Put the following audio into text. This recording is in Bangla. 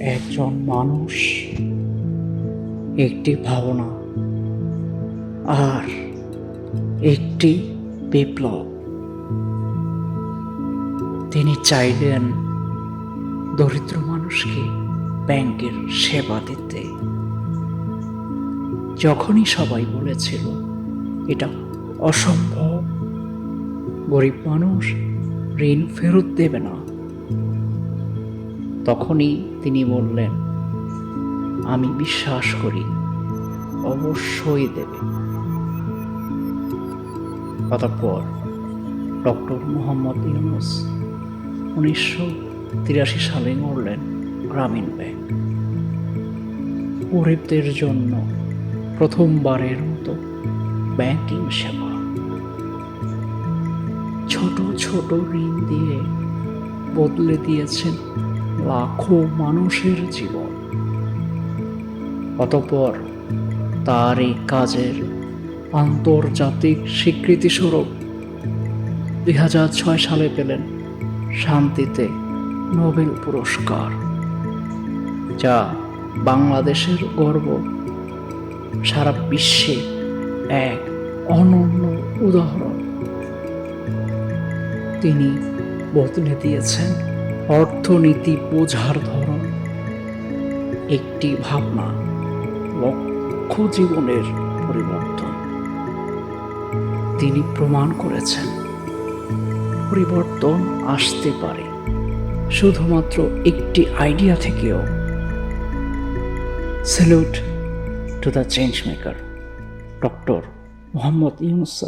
একজন মানুষ, একটি ভাবনা, আর একটি বিপ্লব। তিনি চাইলেন দরিদ্র মানুষকে ব্যাংকের সেবা দিতে। যখনই সবাই বলেছিল, এটা অসম্ভব। গরিব মানুষ ঋণ ফেরত দেবে না। তখনই তিনি বললেন, আমি বিশ্বাস করি, অবশ্যই দেবে। অতঃপর ডক্টর মোহাম্মদ ইউনুস উনিশশো তিরাশি সালে গড়লেন গ্রামীণ ব্যাংক। গরিবদের জন্য প্রথমবারের মতো ব্যাংকিং সেবা। ছোট ছোট ঋণ দিয়ে বদলে দিয়েছেন লাখো মানুষের জীবন। অতঃপর তার এই কাজের আন্তর্জাতিক স্বীকৃতিস্বরূপ দুই হাজার ছয় সালে পেলেন শান্তিতে নোবেল পুরস্কার, যা বাংলাদেশের গর্ব সারা বিশ্বে এক অনন্য উদাহরণ। তিনি বদলে দিয়েছেন অর্থনীতি বোঝার ধরন। একটি ভাবনা লক্ষ জীবনের পরিবর্তন। তিনি প্রমাণ করেছেন, পরিবর্তন আসতে পারে। শুধুমাত্র একটি আইডিয়া থেকেও। Salute to the change maker doctor Mohammad Yunus